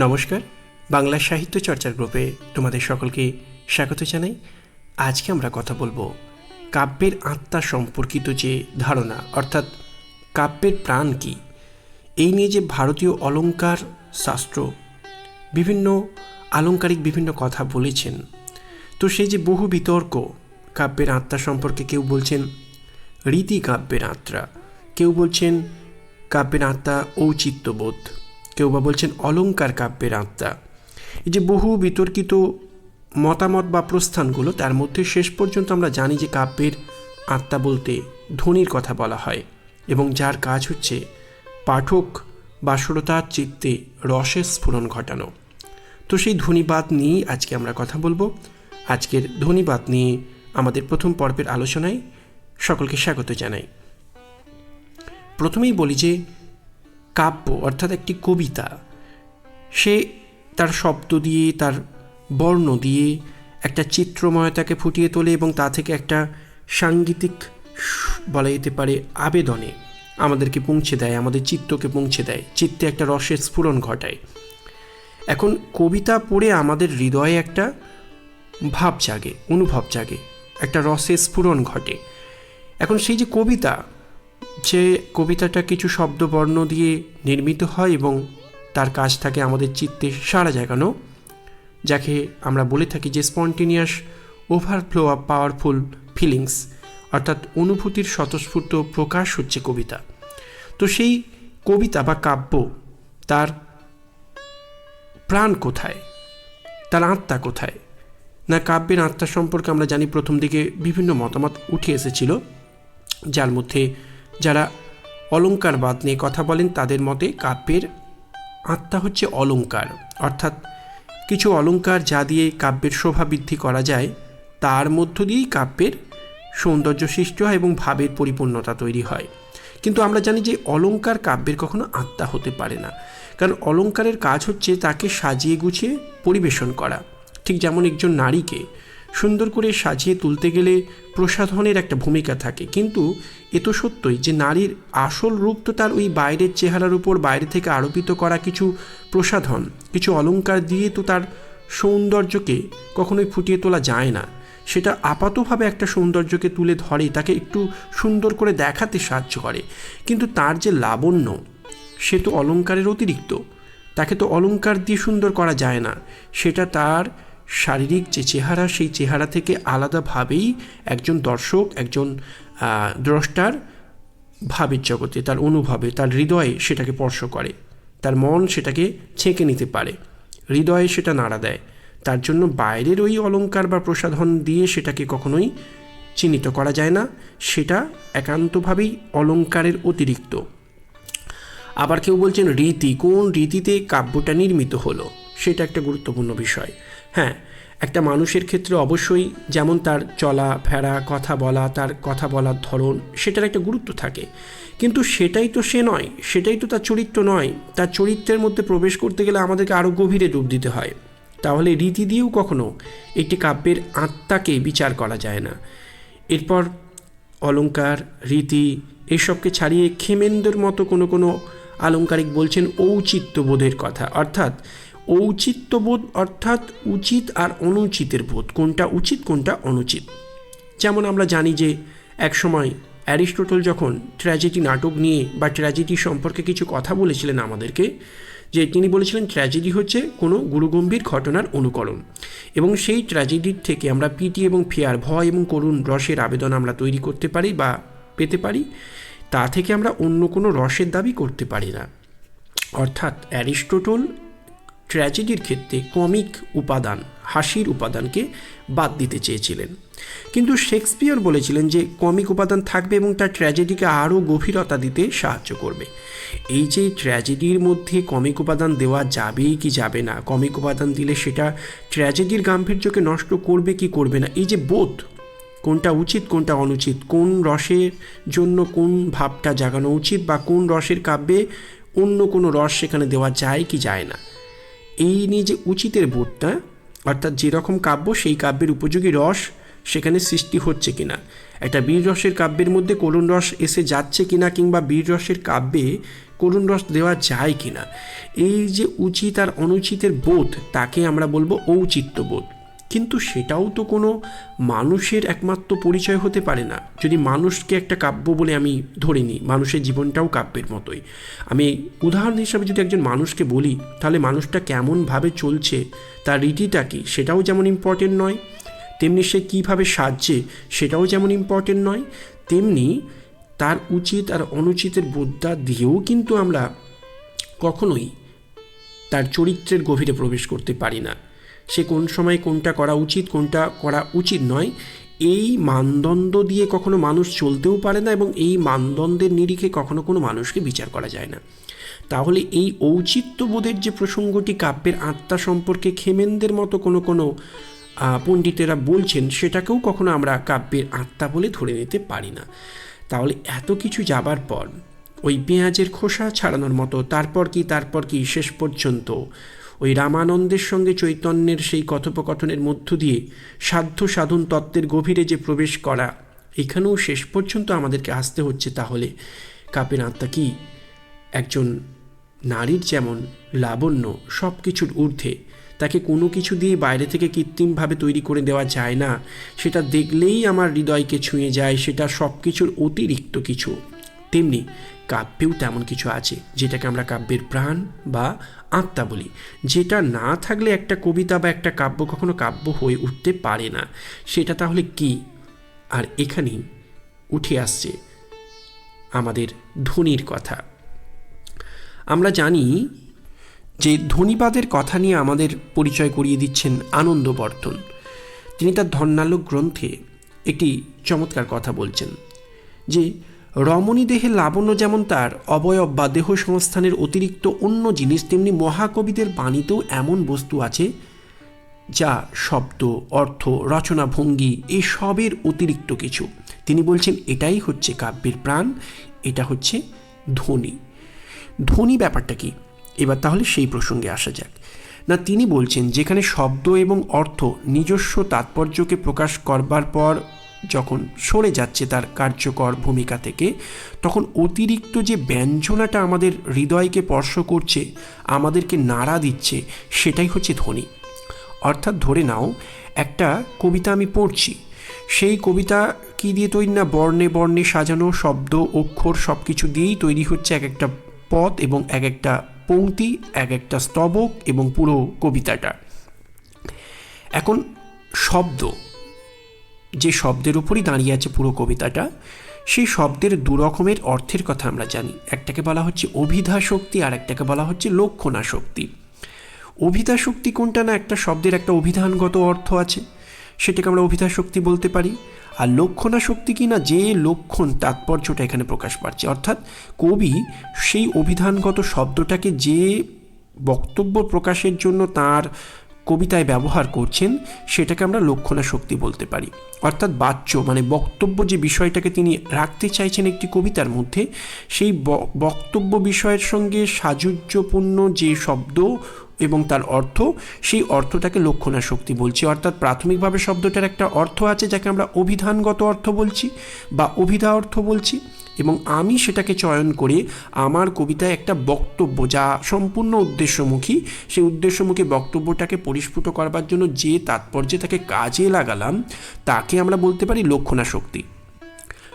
নমস্কার, বাংলা সাহিত্য চর্চার গ্রুপে তোমাদের সকলকে স্বাগত জানাই। আজকে আমরা কথা বলব কাব্যের আত্মা সম্পর্কিত যে ধারণা, অর্থাৎ কাব্যের প্রাণ কি? এই নিয়ে যে ভারতীয় অলঙ্কার শাস্ত্র বিভিন্ন আলংকারিক বিভিন্ন কথা বলেছেন, তো সেই যে বহু বিতর্ক কাব্যের আত্মা সম্পর্কে কেউ বলছেন রীতি কাব্যের আত্মা, কেউ বলছেন কাব্যের আত্মা ঔচিত্যবোধ। কেউ বা বলছেন অলঙ্কার কাব্যের আত্মা। এই যে বহু বিতর্কিত মতামত বা প্রস্থানগুলো, তার মধ্যে শেষ পর্যন্ত আমরা জানি যে কাব্যের আত্মা বলতে ধ্বনির কথা বলা হয় এবং যার কাজ হচ্ছে পাঠক বা শ্রোতার চিত্তে রসের স্ফুরণ ঘটানো। তো সেই ধ্বনিবাদ নিয়েই আজকে আমরা কথা বলব। আজকের ধ্বনিবাদ নিয়ে আমাদের প্রথম পর্বের আলোচনায় সকলকে স্বাগত জানাই। প্রথমেই বলি যে কাব্য, অর্থাৎ একটি কবিতা। সে তার শব্দ দিয়ে, তার বর্ণ দিয়ে একটা চিত্রময়তাকে ফুটিয়ে তোলে এবং তা থেকে একটা সাংগীতিক বলা যেতে পারে, আবেদনে আমাদেরকে পৌঁছে দেয়, আমাদের চিত্তকে পৌঁছে দেয়। চিত্তে একটা রসের স্ফুরণ ঘটায়। এখন কবিতা পড়ে আমাদের হৃদয়ে একটা ভাব জাগে, অনুভব জাগে, একটা রসের স্ফুরণ ঘটে। এখন সেই যে কবিতা যে কবিতাটা কিছু শব্দবর্ণ দিয়ে নির্মিত হয় এবং তার কাজ থাকে আমাদের চিত্তে সারা জাগানো, যাকে আমরা বলে থাকি যে spontaneous overflow of powerful feelings, অর্থাৎ অনুভূতির স্বতঃস্ফূর্ত প্রকাশ হচ্ছে কবিতা। তো সেই কবিতা বা কাব্য তার প্রাণ কোথায়? তার আত্মা কোথায়? না কাব্যের আত্মা সম্পর্কে আমরা জানি প্রথম দিকে বিভিন্ন মতামত উঠে এসেছিল, যার মধ্যে যারা অলঙ্কারবাদ নিয়ে কথা বলেন, তাদের মতে কাব্যের আত্মা হচ্ছে অলঙ্কার। অর্থাৎ কিছু অলঙ্কার যা দিয়ে কাব্যের শোভা বৃদ্ধি করা যায়, তার মধ্য দিয়েই কাব্যের সৌন্দর্য সৃষ্টি হয় এবং ভাবের পরিপূর্ণতা তৈরি হয়। কিন্তু আমরা জানি যে অলঙ্কার কাব্যের কখনো আত্মা হতে পারে না। কারণ অলঙ্কারের কাজ হচ্ছে তাকে সাজিয়ে গুছিয়ে পরিবেশন করা। ঠিক যেমন একজন নারীকে সুন্দর করে সাজিয়ে তুলতে গেলে প্রসাধনের একটা ভূমিকা থাকে। কিন্তু এ তো সত্যই যে নারীর আসল রূপ তো তার ওই বাইরের চেহারার উপর বাইরে থেকে আরোপিত করা কিছু প্রসাধন, কিছু অলংকার দিয়ে তো তার সৌন্দর্যকে কখনোই ফুটিয়ে তোলা যায় না। সেটা আপাতভাবে একটা সৌন্দর্যকে তুলে ধরে, তাকে একটু সুন্দর করে দেখাতে সাহায্য করে। কিন্তু তার যে লাবণ্য, সে তো অলংকারের অতিরিক্ত। তাকে তো অলংকার দিয়ে সুন্দর করা যায় না। সেটা তার শারীরিক যে চেহারা, সেই চেহারা থেকে আলাদাভাবেই একজন দর্শক, একজন দ্রষ্টার ভাবের জগতে, তার অনুভবে, তার হৃদয়ে সেটাকে স্পর্শ করে। তার মন সেটাকে ছেঁকে নিতে পারে। হৃদয়ে সেটা নাড়া দেয়। তার জন্য বাইরের ওই অলংকার বা প্রসাধন দিয়ে সেটাকে কখনোই চিহ্নিত করা যায় না। সেটা একান্তভাবেই অলংকারের অতিরিক্ত। আবার কেউ বলছেন, রীতি কোন রীতিতে কাব্যটা নির্মিত হলো? সেটা একটা গুরুত্বপূর্ণ বিষয়। হ্যাঁ একটা মানুষের ক্ষেত্রে অবশ্যই যেমন তার চলা, ফেরা, কথা বলা, তার কথা বলার ধরন সেটার একটা গুরুত্ব থাকে। কিন্তু সেটাই তো সে নয়, সেটাই তো তার চরিত্র নয়। তার চরিত্রের মধ্যে প্রবেশ করতে গেলে আমাদেরকে আরও গভীরে ডুব দিতে হয়। তাহলে রীতি দিয়েও কখনো একটি কাব্যের আত্মাকে বিচার করা যায় না। এরপর অলংকার, রীতি এসবকে ছাড়িয়ে খেমেন্দ্রের মতো কোনো কোনো আলংকারিক বলছেন ঔচিত্যবোধের কথা। অর্থাৎ ঔচিত্যবোধ অর্থাৎ উচিত আর অনুচিতের বোধ। কোনটা উচিত, কোনটা অনুচিত? যেমন আমরা জানি যে একসময় অ্যারিস্টোটল যখন ট্র্যাজেডি নাটক নিয়ে বা ট্র্যাজেডি সম্পর্কে কিছু কথা বলেছিলেন আমাদেরকে, যে তিনি বলেছিলেন, ট্র্যাজেডি হচ্ছে কোনো গুরুগম্ভীর ঘটনার অনুকরণ। এবং সেই ট্র্যাজেডির থেকে আমরা পিটি এবং ফেয়ার, ভয় এবং করুণ রসের আবেদন আমরা তৈরি করতে পারি বা পেতে পারি। তা থেকে আমরা অন্য কোনো রসের দাবি করতে পারি না। অর্থাৎ অ্যারিস্টোটল ট্র্যাজেডির ক্ষেত্রে কমিক উপাদান, হাসির উপাদানকে বাদ দিতে চেয়েছিলেন। কিন্তু শেক্সপিয়র বলেছিলেন যে কমিক উপাদান থাকবে এবং তার ট্র্যাজেডিকে আরও গভীরতা দিতে সাহায্য করবে। এই যে ট্র্যাজেডির মধ্যে কমিক উপাদান দেওয়া যাবে কি যাবে না কমিক উপাদান দিলে সেটা ট্র্যাজেডির গাম্ভীর্যকে নষ্ট করবে কি করবে না, এই যে বোধ, কোনটা উচিত, কোনটা অনুচিত, কোন রসের জন্য কোন ভাবটা জাগানো উচিত বা কোন রসের কাব্যে অন্য কোনো রস সেখানে দেওয়া যায় কি যায় না। এই নিয়ে যে উচিতের বোধটা, অর্থাৎ যেরকম কাব্য, সেই কাব্যের উপযোগী রস সেখানে সৃষ্টি হচ্ছে কিনা? একটা বীর রসের কাব্যের মধ্যে করুণ রস এসে যাচ্ছে কিনা কিংবা বীর রসের কাব্যে করুণ রস দেওয়া যায় কিনা? এই যে উচিত আর অনুচিতের বোধ, তাকে আমরা বলব ঔচিত্য বোধ। কিন্তু সেটাও তো কোনো মানুষের একমাত্র পরিচয় হতে পারে না। যদি মানুষকে একটা কাব্য বলে আমি ধরে নিই, মানুষের জীবনটাও কাব্যের মতোই। আমি উদাহরণ হিসাবে যদি একজন মানুষকে বলি, তাহলে মানুষটা কেমনভাবে চলছে, তার রীতিটা কি, সেটাও যেমন ইম্পর্টেন্ট নয়। তেমনি সে কীভাবে সাজছে, সেটাও যেমন ইম্পর্টেন্ট নয়। তেমনি তার উচিত আর অনুচিতের বোধটা দিয়েও কিন্তু আমরা কখনোই তার চরিত্রের গভীরে প্রবেশ করতে পারি না। সে কোন সময় কোনটা করা উচিত, কোনটা করা উচিত নয়। এই মানদণ্ড দিয়ে কখনো মানুষ চলতেও পারে না এবং এই মানদণ্ডের নিরিখে কখনো কোনো মানুষকে বিচার করা যায় না। তাহলে এই ঔচিত্যবোধের যে প্রসঙ্গটি কাব্যের আত্মা সম্পর্কে খেমেনদের মতো কোনো কোনো পণ্ডিতেরা বলছেন, সেটাকেও কখনো আমরা কাব্যের আত্মা বলে ধরে নিতে পারি না। তাহলে এত কিছু যাবার পর, ওই পেঁয়াজের খোসা ছাড়ানোর মতো, তারপর কি তারপর কি, শেষ পর্যন্ত ওই রামানন্দের সঙ্গে চৈতন্যের সেই কথোপকথনের মধ্য দিয়ে সাধ্য সাধন তত্ত্বের গভীরে যে প্রবেশ করা, এখানেও শেষ পর্যন্ত আমাদেরকে আসতে হচ্ছে তাহলে। কাপের আত্মা কি? একজন নারীর যেমন লাবণ্য সব কিছুর ঊর্ধ্বে, তাকে কোনো কিছু দিয়ে বাইরে থেকে কৃত্রিমভাবে তৈরি করে দেওয়া যায় না, সেটা দেখলেই আমার হৃদয়কে ছুঁয়ে যায়, সেটা সব কিছুর অতিরিক্ত কিছু। তেমনি কাব্যেও তেমন কিছু আছে, যেটাকে আমরা কাব্যের প্রাণ বা আত্মা বলি। যেটা না থাকলে একটা কবিতা বা একটা কাব্য কখনো কাব্য হয়ে উঠতে পারে না। সেটা তাহলে কি? আর এখানেই উঠে আসছে আমাদের ধ্বনির কথা। আমরা জানি যে ধ্বনিবাদের কথা নিয়ে আমাদের পরিচয় করিয়ে দিচ্ছেন আনন্দবর্ধন তিনি তার ধর্নালোক গ্রন্থে একটি চমৎকার কথা বলছেন যে রমণী দেহের লাবণ্য যেমন তার, অবয়ব বা দেহ সংস্থানের অতিরিক্ত অন্য জিনিস, তেমনি মহাকবিদের বাণীতেও এমন বস্তু আছে, যা শব্দ, অর্থ, রচনা, ভঙ্গি এই সবের অতিরিক্ত কিছু। তিনি বলছেন, এটাই হচ্ছে কাব্যের প্রাণ, এটা হচ্ছে ধ্বনি। ধ্বনি ব্যাপারটা কি? এবার তাহলে সেই প্রসঙ্গে আসা যাক। না, তিনি বলছেন, যেখানে শব্দ এবং অর্থ নিজস্ব তাৎপর্যকে প্রকাশ করবার পর যখন সরে যাচ্ছে তার কার্যকর ভূমিকা থেকে, তখন অতিরিক্ত যে ব্যঞ্জনাটা আমাদের হৃদয়কে স্পর্শ করছে, আমাদেরকে নাড়া দিচ্ছে, সেটাই হচ্ছে ধ্বনি। অর্থাৎ ধরে নাও, একটা কবিতা আমি পড়ছি, সেই কবিতা কি দিয়ে তৈরি না বর্ণে বর্ণে সাজানো শব্দ, অক্ষর সব কিছু দিয়েই তৈরি হচ্ছে এক একটা পথ এবং এক একটা পংক্তি এক একটা স্তবক এবং পুরো কবিতাটা। এখন শব্দ যে শব্দের উপরই দাঁড়িয়ে আছে পুরো কবিতাটা, সেই শব্দের দু রকমের অর্থের কথা আমরা জানি। একটাকে বলা হচ্ছে অভিধা শক্তি আর একটাকে বলা হচ্ছে লক্ষণা শক্তি অভিধা শক্তি কোনটা না একটা শব্দের একটা অভিধানগত অর্থ আছে, সেটাকে আমরা অভিধা শক্তি বলতে পারি। আর লক্ষণা শক্তি কি না, যে লক্ষণ তাৎপর্যটা এখানে প্রকাশ পাচ্ছে। অর্থাৎ কবি সেই অভিধানগত শব্দটাকে যে বক্তব্য প্রকাশের জন্য তার কবিতায় ব্যবহার করছেন, সেটাকে আমরা লক্ষণা শক্তি বলতে পারি। অর্থাৎ বাচ্য মানে বক্তব্য যে বিষয়টাকে তিনি রাখতে চাইছেন একটি কবিতার মধ্যে, সেই বক্তব্য বিষয়ের সঙ্গে সাজুজ্যপূর্ণ যে শব্দ এবং তার অর্থ, সেই অর্থটাকে লক্ষণা শক্তি বলছি। অর্থাৎ প্রাথমিকভাবে শব্দটার একটা অর্থ আছে, যাকে আমরা অভিধানগত অর্থ বলছি বা অভিধা অর্থ বলছি। এবং আমি সেটাকে চয়ন করে আমার কবিতায় একটা বক্তব্য, যা সম্পূর্ণ উদ্দেশ্যমুখী, সেই উদ্দেশ্যমুখী বক্তব্যটাকে পরিস্ফুট করবার জন্য যে তাৎপর্যে তাকে কাজে লাগালাম, তাকে আমরা বলতে পারি লক্ষণা শক্তি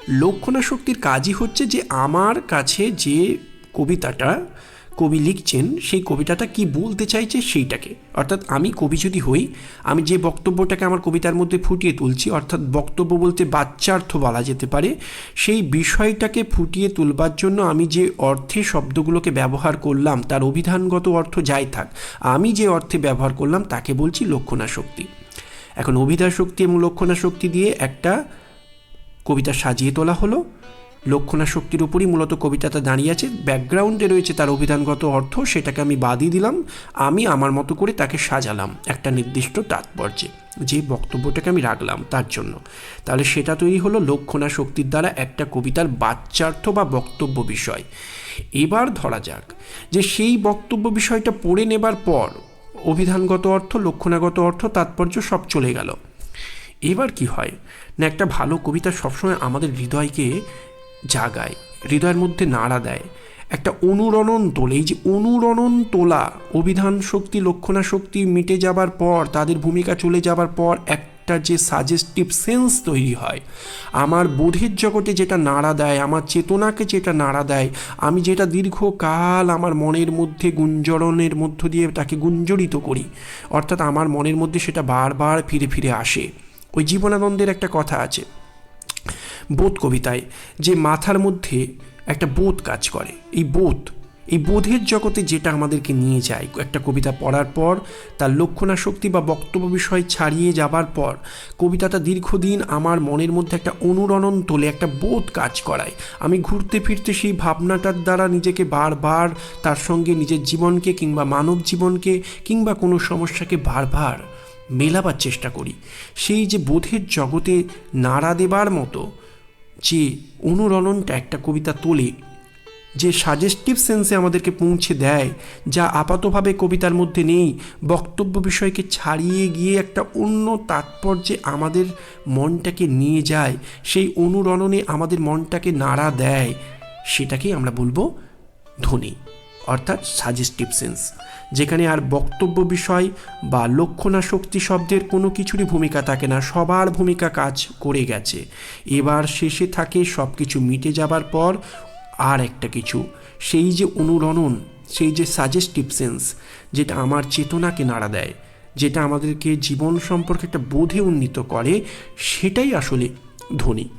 লক্ষণা শক্তির কাজই হচ্ছে যে আমার কাছে যে কবিতাটা কবি লিখছেন, সেই কবিতাটা কি বলতে চাইছে সেইটাকে। অর্থাৎ আমি কবি যদি হই, আমি যে বক্তব্যটাকে আমার কবিতার মধ্যে ফুটিয়ে তুলছি, অর্থাৎ বক্তব্য বলতে বাচ্চার্থ বলা যেতে পারে, সেই বিষয়টাকে ফুটিয়ে তুলবার জন্য আমি যে অর্থে শব্দগুলোকে ব্যবহার করলাম, তার অভিধানগত অর্থ যাই থাক, আমি যে অর্থে ব্যবহার করলাম তাকে বলছি লক্ষণা শক্তি এখন অভিধা শক্তি এবং লক্ষণা শক্তি দিয়ে একটা কবিতা সাজিয়ে তোলা হলো। লক্ষণা শক্তির উপরই মূলত কবিতাটা দাঁড়িয়ে আছে ব্যাকগ্রাউন্ডে রয়েছে তার অভিধানগত অর্থ, সেটাকে আমি বাদই দিলাম। আমি আমার মতো করে তাকে সাজালাম, একটা নির্দিষ্ট তাৎপর্যে। যে বক্তব্যটাকে আমি রাখলাম তার জন্য। তাহলে সেটা তৈরি হলো লক্ষণা শক্তির দ্বারা একটা কবিতার বাচ্চার্থ বা বক্তব্য বিষয়। এবার ধরা যাক যে সেই বক্তব্য বিষয়টা পড়ে নেবার পর অভিধানগত অর্থ লক্ষণাগত অর্থ, তাৎপর্য সব চলে গেল। এবার কি হয়? না, একটা ভালো কবিতা সবসময় আমাদের হৃদয়কে জাগায়, হৃদয়ের মধ্যে নাড়া দেয়। একটা অনুরণন তোলে, এই যে অনুরণন তোলা, অভিধান শক্তি, লক্ষণা শক্তি মিটে যাবার পর, তাদের ভূমিকা চলে যাবার পর একটা যে সাজেস্টিভ সেন্স তৈরি হয়। আমার বোধের জগতে যেটা নাড়া দেয়, আমার চেতনাকে যেটা নাড়া দেয়, আমি যেটা দীর্ঘকাল আমার মনের মধ্যে গুঞ্জরণের মধ্য দিয়ে তাকে গুঞ্জরিত করি, অর্থাৎ আমার মনের মধ্যে সেটা বারবার ফিরে ফিরে আসে। ওই জীবনানন্দের একটা কথা আছে। বোধ কবিতায় যে মাথার মধ্যে একটা বোধ কাজ করে। এই বোধ, এই বোধের জগতে যেটা আমাদেরকে নিয়ে যায়, একটা কবিতা পড়ার পর, তার লক্ষণা শক্তি বা বক্তব্য বিষয় ছাড়িয়ে যাবার পর, কবিতাটা দীর্ঘদিন আমার মনের মধ্যে একটা অনুরণন তোলে, একটা বোধ কাজ করায়। আমি ঘুরতে ফিরতে সেই ভাবনাটার দ্বারা নিজেকে বারবার তার সঙ্গে নিজের জীবনকে কিংবা মানব জীবনকে কিংবা কোনো সমস্যাকে বারবার মেলাবার চেষ্টা করি। সেই যে বোধের জগতে নাড়া দেবার মতো যে অনুরণনটা একটা কবিতা তোলে, যে সাজেস্টিভ সেন্সে আমাদেরকে পৌঁছে দেয়, যা আপাতভাবে কবিতার মধ্যে নেই, বক্তব্য বিষয়কে ছাড়িয়ে গিয়ে একটা অন্য তাৎপর্যে আমাদের মনটাকে নিয়ে যায়, সেই অনুরণনে আমাদের মনটাকে নাড়া দেয়, সেটাকেই আমরা বলব ধ্বনি। অর্থাৎ সাজেস্টিভ সেন্স যেখানে আর বক্তব্য বিষয় বা লক্ষণা শক্তি শব্দের কোনো কিছুরই ভূমিকা থাকে না, সবার ভূমিকা কাজ করে গেছে। এবার শেষে থাকে সব কিছু মিটে যাবার পর আর একটা কিছু, সেই যে অনুরণন, সেই যে সাজেস্টিভ সেন্স যেটা আমার চেতনাকে নাড়া দেয়, যেটা আমাদেরকে জীবন সম্পর্কে একটা বোধে উন্নীত করে, সেটাই আসলে ধ্বনি।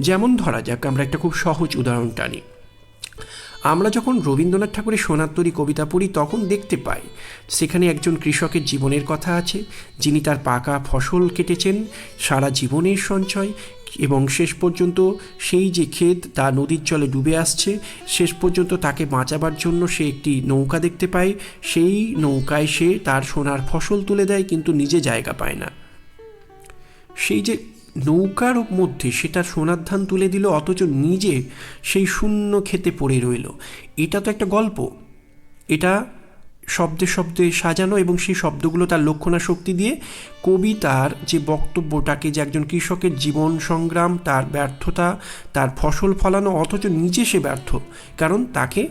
যেমন ধরা যাক, আমরা একটা খুব সহজ উদাহরণ টানি। আমরা যখন রবীন্দ্রনাথ ঠাকুরের সোনাত্তরী কবিতা পড়ি, তখন দেখতে পাই সেখানে একজন কৃষকের জীবনের কথা আছে। যিনি তার পাকা ফসল কেটেছেন, সারা জীবনের সঞ্চয় এবং শেষ পর্যন্ত সেই যে ক্ষেত তা নদীর জলে ডুবে আসছে, শেষ পর্যন্ত তাকে বাঁচাবার জন্য সে একটি নৌকা দেখতে পায়। সেই নৌকায় সে তার সোনার ফসল তুলে দেয়, কিন্তু নিজে জায়গা পায় না। সেই যে নৌকার মধ্যে সেটা সোনার ধান তুলে দিল, অথচ নিজে সেই শূন্য খেতে পড়ে রইল। এটা তো একটা গল্প। এটা শব্দে শব্দে সাজানো এবং সেই শব্দগুলো তার লক্ষণা শক্তি দিয়ে কবি তার যে বক্তব্যটাকে যে একজন কৃষকের জীবন সংগ্রাম, তার ব্যর্থতা, তার ফসল ফলানো, অথচ নিজে সে ব্যর্থ। কারণ তাকে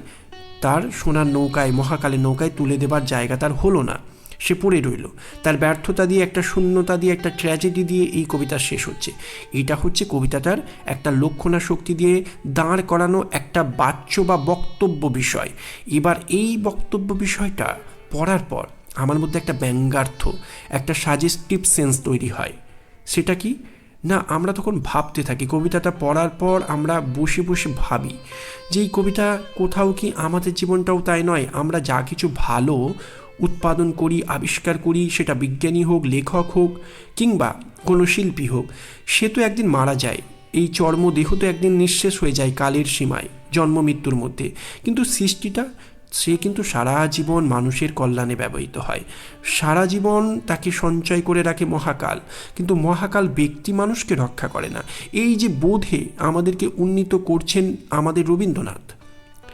তার সোনার নৌকায়, মহাকালের নৌকায় তুলে দেবার জায়গা তার হলো না। সে পড়ে রইল। তার ব্যর্থতা দিয়ে, একটা শূন্যতা দিয়ে, একটা ট্র্যাজেডি দিয়ে এই কবিতা শেষ হচ্ছে। এটা হচ্ছে কবিতাটার একটা লক্ষণা শক্তি দিয়ে দাঁড় করানো একটা বাচ্য বা বক্তব্য বিষয়। এবার এই বক্তব্য বিষয়টা পড়ার পর আমার মধ্যে একটা ব্যঙ্গার্থ, একটা সাজেস্টিভ সেন্স তৈরি হয়। সেটা কি? না, আমরা তখন ভাবতে থাকি। কবিতাটা পড়ার পর আমরা বসে বসে ভাবি যে এই কবিতা কোথাও কি আমাদের জীবনটাও তাই নয়, আমরা যা কিছু ভালো উৎপাদন করি, আবিষ্কার করি, সেটা বিজ্ঞানী হোক, লেখক হোক, কিংবা কোনো শিল্পী হোক, সে তো একদিন মারা যায়। এই চর্মদেহ তো একদিন নিঃশেষ হয়ে যায় কালের সীমায়, জন্ম মৃত্যুর মধ্যে। কিন্তু সৃষ্টিটা, সে কিন্তু সারা জীবন মানুষের কল্যাণে ব্যবহৃত হয়। সারা জীবন তাকে সঞ্চয় করে রাখে মহাকাল, কিন্তু মহাকাল ব্যক্তি মানুষকে রক্ষা করে না। এই যে বোধে আমাদেরকে উন্নীত করছেন আমাদের রবীন্দ্রনাথ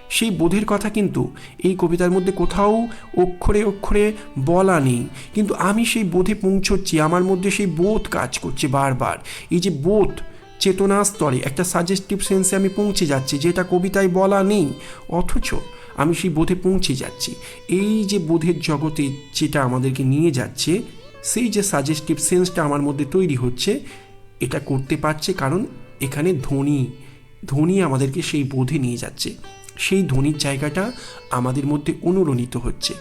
সেই বোধের কথা কিন্তু এই কবিতার মধ্যে কোথাও অক্ষরে অক্ষরে বলা নেই। কিন্তু আমি সেই বোধে পৌঁছচ্ছি, আমার মধ্যে সেই বোধ কাজ করছে বারবার। এই যে বোধ চেতনা স্তরে একটা সাজেস্টিভ সেন্সে আমি পৌঁছে যাচ্ছি, যেটা কবিতায় বলা নেই, অথচ আমি সেই বোধে পৌঁছে যাচ্ছি। এই যে বোধের জগতে যেটা আমাদেরকে নিয়ে যাচ্ছে, সেই যে সাজেস্টিভ সেন্সটা আমার মধ্যে তৈরি হচ্ছে, এটা করতে পারছে কারণ এখানে ধ্বনি ধ্বনি আমাদেরকে সেই বোধে নিয়ে যাচ্ছে। সেই ধ্বনির জায়গাটা আমাদের মধ্যে অনুরণিত হচ্ছে।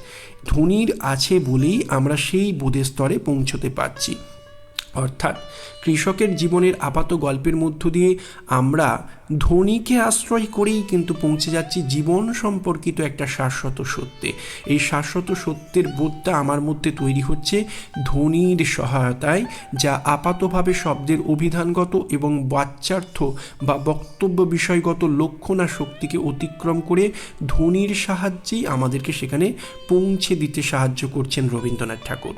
ধ্বনির আছে বলেই আমরা সেই বোধের স্তরে পৌঁছতে পারছি। অর্থাৎ কৃষকের জীবনের আপাত গল্পের মধ্য দিয়ে আমরা ধনীকে আশ্রয় করেই কিন্তু পৌঁছে যাচ্ছি জীবন সম্পর্কিত একটা শাশ্বত সত্যে। এই শাশ্বত সত্যের বোধটা আমার মধ্যে তৈরি হচ্ছে ধ্বনির সহায়তায়, যা আপাতভাবে শব্দের অভিধানগত এবং বাচ্যার্থ বা বক্তব্য বিষয়গত লক্ষণা শক্তিকে অতিক্রম করে ধ্বনির সাহায্যেই আমাদেরকে সেখানে পৌঁছে দিতে সাহায্য করছেন রবীন্দ্রনাথ ঠাকুর।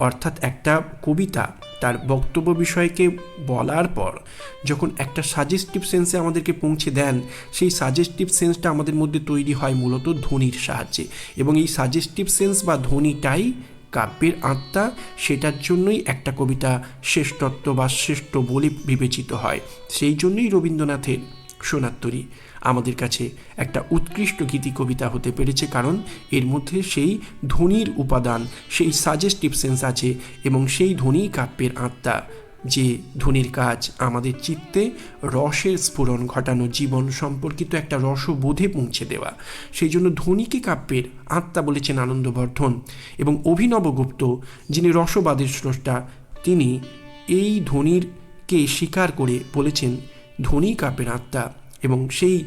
অর্থাৎ একটা কবিতা তার বক্তব্য বিষয়কে বলার পর যখন একটা সাজেস্টিভ সেন্সে আমাদেরকে পৌঁছে দেন, সেই সাজেস্টিভ সেন্সটা আমাদের মধ্যে তৈরি হয় মূলত ধ্বনির সাহায্যে। এবং এই সাজেস্টিভ সেন্স বা ধ্বনিটাই কাব্যের আত্মা, সেটার জন্যই একটা কবিতা শ্রেষ্ঠত্ব বা শ্রেষ্ঠ বলে বিবেচিত হয়। সেই জন্যই রবীন্দ্রনাথের সোনাত্তরী আমাদের কাছে একটা উৎকৃষ্ট গীতি কবিতা হতে পেরেছে কারণ এর মধ্যে সেই ধ্বনির উপাদান, সেই সাজেস্টিভ সেন্স আছে এবং সেই ধ্বনি কাব্যের আত্মা, যে ধ্বনির কাজ আমাদের চিত্তে রসের স্ফুরণ ঘটানো, জীবন সম্পর্কিত একটা রসবোধে পৌঁছে দেওয়া। সেই জন্য ধ্বনিকে কাব্যের আত্মা বলেছেন আনন্দবর্ধন এবং অভিনবগুপ্ত যিনি রসবাদের স্রষ্টা, তিনি এই ধ্বনিরকে স্বীকার করে বলেছেন ধ্বনি কাব্যের আত্মা এবং সেই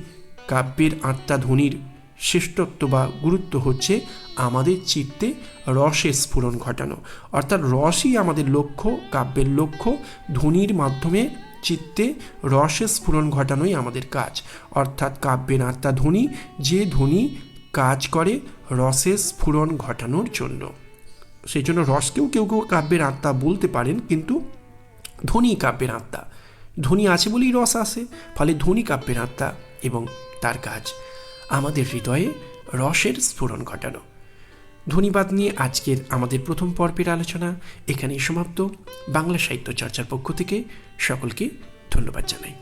কাব্যের আত্মা ধ্বনির শ্রেষ্ঠত্ব বা গুরুত্ব হচ্ছে আমাদের চিত্তে রসের স্ফুরণ ঘটানো। অর্থাৎ রসই আমাদের লক্ষ্য, কাব্যের লক্ষ্য, ধ্বনির মাধ্যমে চিত্তে রসের স্ফুরণ ঘটানোই আমাদের কাজ। অর্থাৎ কাব্যের আত্মা ধ্বনি, যে ধ্বনি কাজ করে রসের স্ফুরণ ঘটানোর জন্য। সেই জন্য রসকেও কেউ কেউ কাব্যের আত্মা বলতে পারেন, কিন্তু ধ্বনি কাব্যের আত্মা। ধ্বনি আছে বলেই রস আসে ফলে ধ্বনি কাব্যের আত্মা এবং তার কাজ আমাদের হৃদয়ে রসের স্ফুরণ ঘটানো। ধ্বনিবাদ নিয়ে আজকের আমাদের প্রথম পর্বের আলোচনা এখানেই সমাপ্ত। বাংলা সাহিত্য চর্চার পক্ষ থেকে সকলকে ধন্যবাদ জানাই।